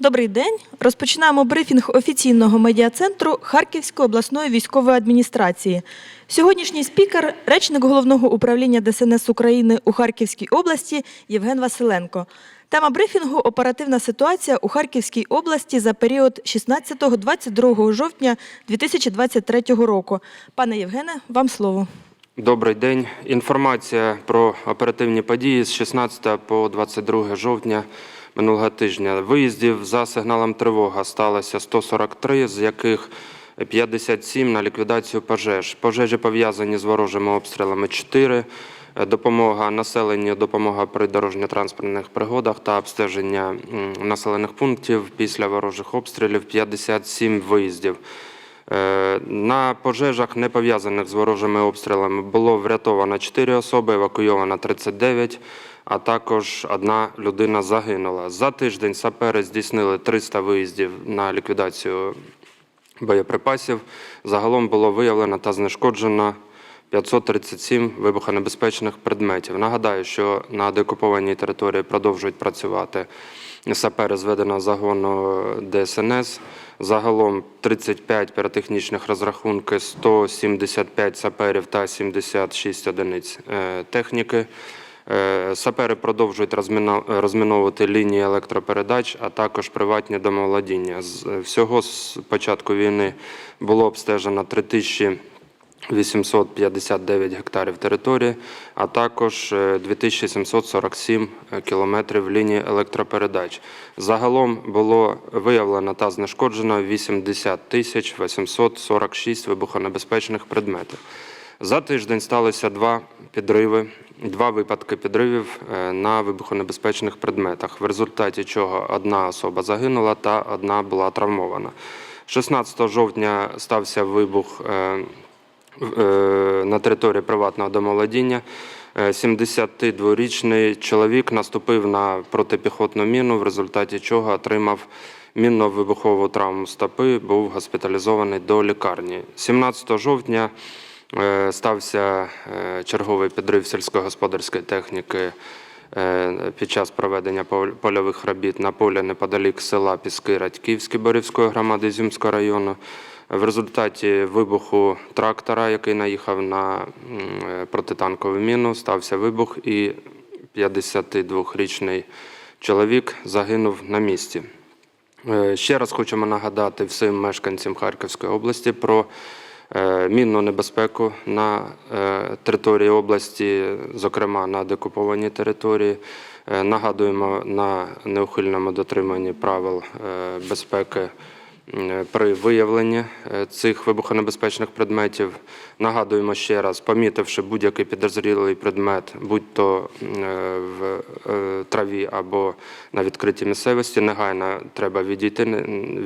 Добрий день. Розпочинаємо брифінг офіційного медіа-центру Харківської обласної військової адміністрації. Сьогоднішній спікер речник головного управління ДСНС України у Харківській області Євген Василенко. Тема брифінгу оперативна ситуація у Харківській області за період 16-22 жовтня 2023 року. Пане Євгене, вам слово. Добрий день. Інформація про оперативні події з 16 по 22 жовтня минулого тижня. Виїздів за сигналом тривога сталося 143, з яких 57 на ліквідацію пожеж. Пожежі пов'язані з ворожими обстрілами 4. Допомога населенню, допомога при дорожньо-транспортних пригодах та обстеження населених пунктів після ворожих обстрілів 57 виїздів. Е, На пожежах, не пов'язаних з ворожими обстрілами, було врятовано 4 особи, евакуйовано 39, а також одна людина загинула. За тиждень сапери здійснили 300 виїздів на ліквідацію боєприпасів. Загалом було виявлено та знешкоджено 537 вибухонебезпечних предметів. Нагадаю, що на деокупованій території продовжують працювати сапери зведеного загону ДСНС. Загалом 35 піротехнічних розрахунки, 175 саперів та 76 одиниць е, техніки. Е, Сапери продовжують розміновувати лінії електропередач, а також приватні домоволодіння. З- Всього з початку війни було обстежено 3000 859 гектарів території, а також е, 2747 кілометрів лінії електропередач. Загалом було виявлено та знешкоджено 80 тисяч 846 вибухонебезпечних предметів. За тиждень сталося два підриви, два випадки підривів е, на вибухонебезпечних предметах, в результаті чого одна особа загинула та одна була травмована. 16 жовтня стався вибух е, е, на території приватного домоволодіння. Е, 72-річний чоловік наступив на протипіхотну міну, в результаті чого отримав мінно-вибухову травму стопи, був госпіталізований до лікарні. 17 жовтня стався е, черговий підрив сільськогосподарської техніки е, під час проведення польових робіт на полі неподалік села Піски Радьківської Борівської громади Зюмського району. В результаті вибуху трактора, який наїхав на е, протитанкову міну, стався вибух і 52-річний чоловік загинув на місці. Е, Ще раз хочемо нагадати всім мешканцям Харківської області про е, мінну небезпеку на е, території області, зокрема на декупованій території. Е, Нагадуємо на неухильному дотриманні правил е, безпеки е, при виявленні е, цих вибухонебезпечних предметів. Нагадуємо ще раз, помітивши будь-який підозрілий предмет, будь то е, в е, траві або на відкритій місцевості, негайно треба відійти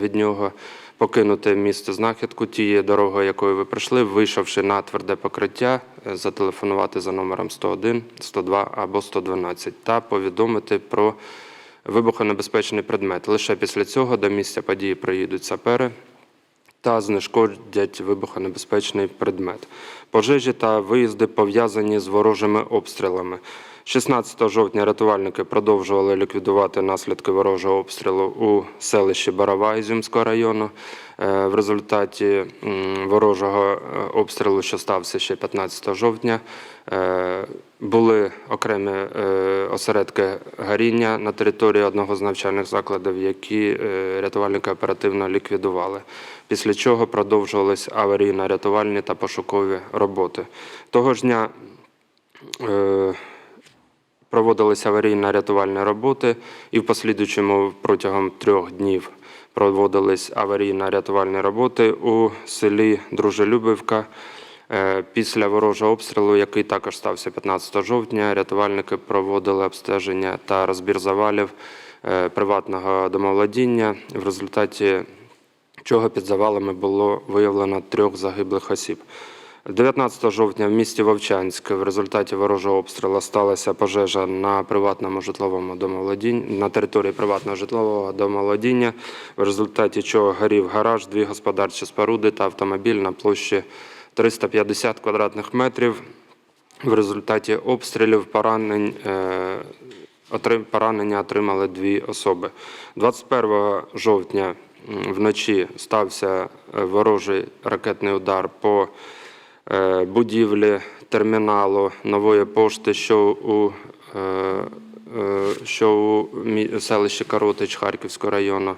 від нього, покинути місце знахідку тією дорогою, якою ви прийшли, вийшовши на тверде покриття, е, зателефонувати за номером 101, 102 або 112 та повідомити про вибухонебезпечний предмет. Лише після цього до місця події приїдуть сапери та знешкодять вибухонебезпечний предмет. Пожежі та виїзди пов'язані з ворожими обстрілами. 16 жовтня рятувальники продовжували ліквідувати наслідки ворожого обстрілу у селищі Барава Ізюмського району. Е, В результаті ворожого е, обстрілу, що стався ще 15 жовтня, е, були окремі осередки горіння на території одного з навчальних закладів, які рятувальники оперативно ліквідували. Після чого продовжувались аварійно-рятувальні та пошукові роботи. Того ж дня проводилися аварійно-рятувальні роботи, і в послідуючому протягом трьох днів проводились аварійно-рятувальні роботи у селі Дружелюбівка. Е, Після ворожого обстрілу, який також стався 15 жовтня, рятувальники проводили обстеження та розбір завалів е, приватного домоволодіння, в результаті чого під завалами було виявлено трьох загиблих осіб. 19 жовтня в місті Вовчанськ в результаті ворожого обстрілу сталася пожежа на приватному житловому домоволодінні на території приватного житлового домоволодіння, в результаті чого горів гараж, дві господарчі споруди та автомобіль на площі 350 квадратних метрів. В результаті обстрілів поранень е, поранення отримали дві особи. 21 жовтня вночі стався е, ворожий ракетний удар по будівлі терміналу нової пошти, що у, е, е, що у селищі Коротич Харківського району.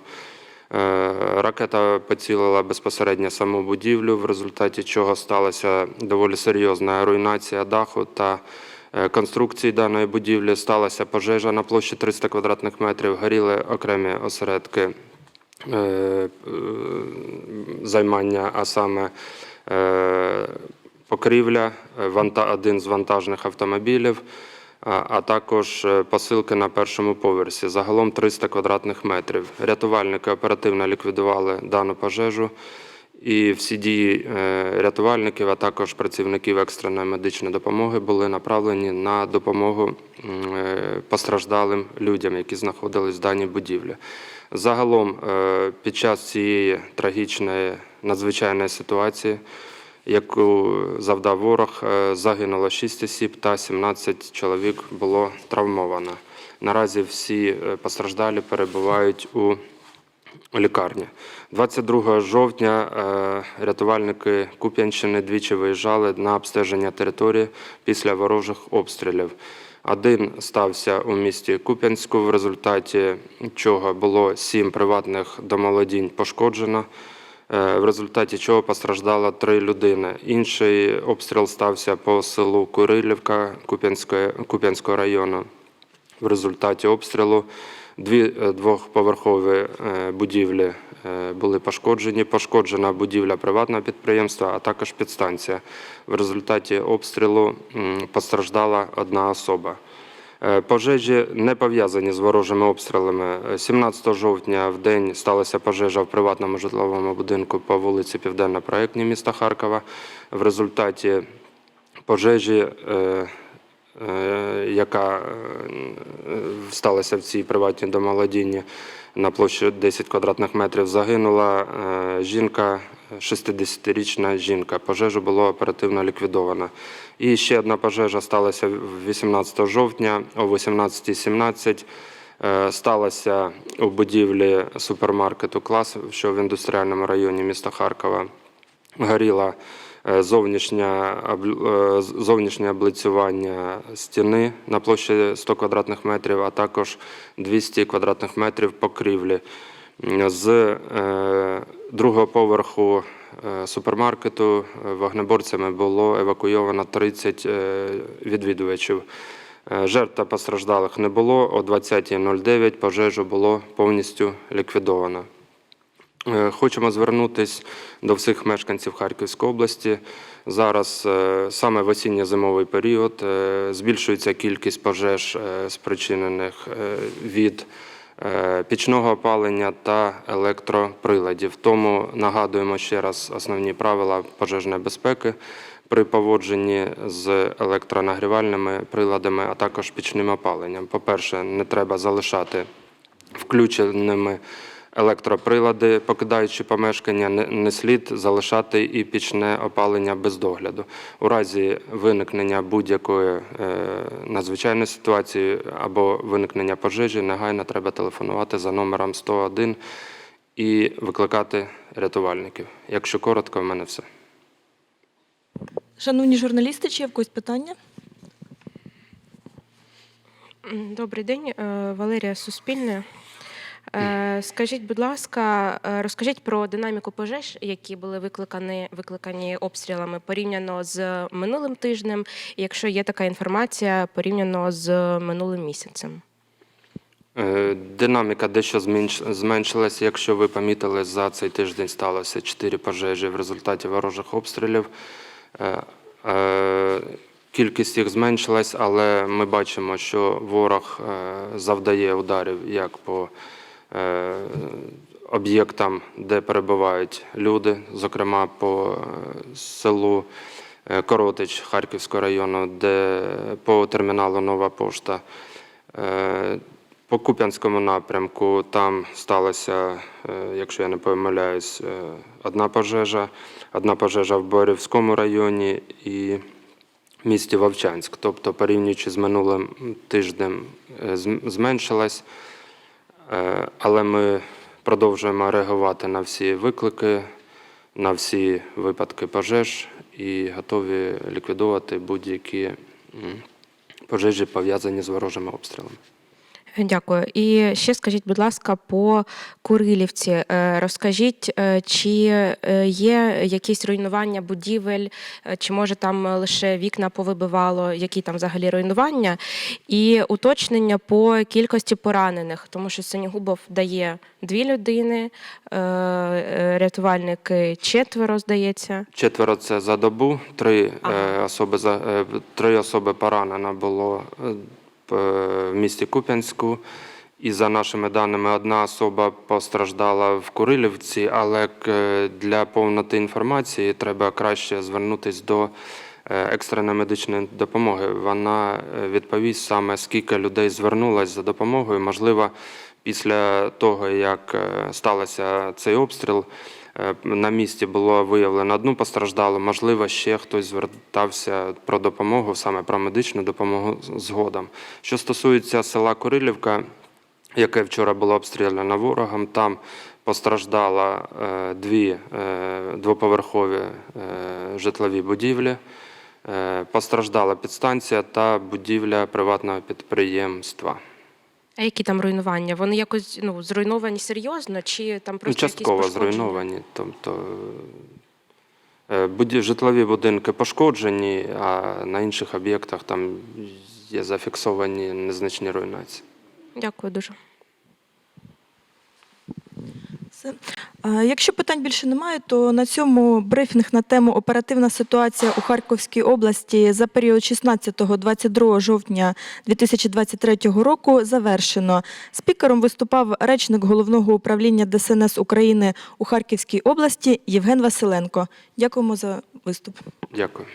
Е, Ракета поцілила безпосередньо саму будівлю, в результаті чого сталася доволі серйозна руйнація даху та е, конструкції даної будівлі. Сталася пожежа на площі 300 квадратних метрів, горіли окремі осередки е, е, займання, а саме е, покрівля, е, один з вантажних автомобілів, а а також е, посилки на першому поверсі. Загалом 300 квадратних метрів. Рятувальники оперативно ліквідували дану пожежу. І всі дії е, рятувальників, а також працівників екстреної медичної допомоги були направлені на допомогу е, постраждалим людям, які знаходились в даній будівлі. Загалом е, під час цієї трагічної надзвичайної ситуації, яку завдав ворог, е, загинуло 6 осіб та 17 чоловік було травмовано. Наразі всі е, постраждалі перебувають у лікарні. 22 жовтня е, рятувальники Куп'янщини двічі виїжджали на обстеження території після ворожих обстрілів. Один стався у місті Куп'янську, в результаті чого було сім приватних домолодінь пошкоджено, в результаті чого постраждало три людини. Інший обстріл стався по селу Курилівка Куп'янського району. В результаті обстрілу дві е, двохповерхові е, будівлі е, були пошкоджені. Пошкоджена будівля приватного підприємства, а також підстанція. В результаті обстрілу постраждала одна особа. Е, Пожежі не пов'язані з ворожими обстрілами. Е, 17 жовтня в день сталася пожежа в приватному житловому будинку по вулиці Південно-Проектній міста Харкова. В результаті пожежі, е, е, яка е, сталася в цій приватній домолодінні на площі 10 квадратних метрів, загинула е, жінка, 60-річна жінка. Пожежу було оперативно ліквідовано. І ще одна пожежа сталася 18 жовтня о 18.17. Е, Сталася у будівлі супермаркету «Клас», що в індустріальному районі міста Харкова. Горіла е, зовнішня, обл- е, зовнішнє облицювання стіни на площі 100 квадратних метрів, а також 200 квадратних метрів покрівлі. З е, другого поверху е, супермаркету е, вогнеборцями було евакуйовано 30 е, відвідувачів. Жертв та постраждалих не було. О 20.09 пожежу було повністю ліквідовано. Хочемо звернутися до всіх мешканців Харківської області. Зараз саме в осінньо-зимовий період збільшується кількість пожеж, спричинених від пічного опалення та електроприладів. Тому нагадуємо ще раз основні правила пожежної безпеки при поводженні з електронагрівальними приладами, а також пічним опаленням. По-перше, не треба залишати включеними електроприлади, покидаючи помешкання, не- слід залишати і пічне опалення без догляду. У разі виникнення будь-якої е, надзвичайної ситуації або виникнення пожежі, негайно треба телефонувати за номером 101 і викликати рятувальників. Якщо коротко, в мене все. Шановні журналісти, чи є в когось питання? Добрий день, е, Валерія Суспільне. Е, Скажіть, будь ласка, е, розкажіть про динаміку пожеж, які були викликані, викликані обстрілами порівняно з минулим тижнем, якщо є така інформація, порівняно з минулим місяцем. Е, Динаміка дещо зменш- зменшилась. Якщо ви помітили, за цей тиждень сталося 4 пожежі в результаті ворожих обстрілів. Кількість їх зменшилась, але ми бачимо, що ворог завдає ударів як по об'єктам, де перебувають люди, зокрема по е, селу е, Коротич Харківського району, де по терміналу Нова пошта. Е, По Куп'янському напрямку там сталося, е, якщо я не помиляюсь, е, одна пожежа, одна пожежа в Борівському районі і місті Вовчанськ. Тобто, порівнюючи з минулим тижнем, е, зменшилась. Е, Але ми продовжуємо реагувати на всі виклики, на всі випадки пожеж і готові ліквідувати будь-які пожежі, пов'язані з ворожими обстрілами. Дякую. І ще скажіть, будь ласка, по Курилівці. Е, Розкажіть, е, чи е, є якісь руйнування будівель, чи може там лише вікна повибивало, які там взагалі руйнування? І уточнення по кількості поранених, тому що Синігубов дає дві людини, рятувальники четверо, здається. Четверо це за добу, три, Ага. особи, за- три особи поранено було в місті Куп'янську. І за нашими даними, одна особа постраждала в Курилівці, але для повноти інформації треба краще звернутися до е, екстреної медичної допомоги. Вона е, відповість саме, скільки людей звернулось за допомогою. Можливо, після того, як е, стався цей обстріл, е, на місці було виявлено одну постраждалу. Можливо, ще хтось звертався про допомогу, саме про медичну допомогу згодом. Що стосується села Курилівка, яке вчора було обстріляно ворогом, там постраждало е, дві е, двоповерхові е, житлові будівлі. Е, Постраждала підстанція та будівля приватного підприємства. А які там руйнування? Вони якось ну, зруйновані серйозно, чи там просто Частково якісь зруйновані. Тобто будь житлові будинки пошкоджені, а на інших об'єктах там є зафіксовані незначні руйнації. Дякую дуже. Все. Якщо питань більше немає, то на цьому брифінг на тему оперативна ситуація у Харківській області за період 16-22 жовтня 2023 року завершено. Спікером виступав речник головного управління ДСНС України у Харківській області Євген Василенко. Дякуємо за виступ. Дякую.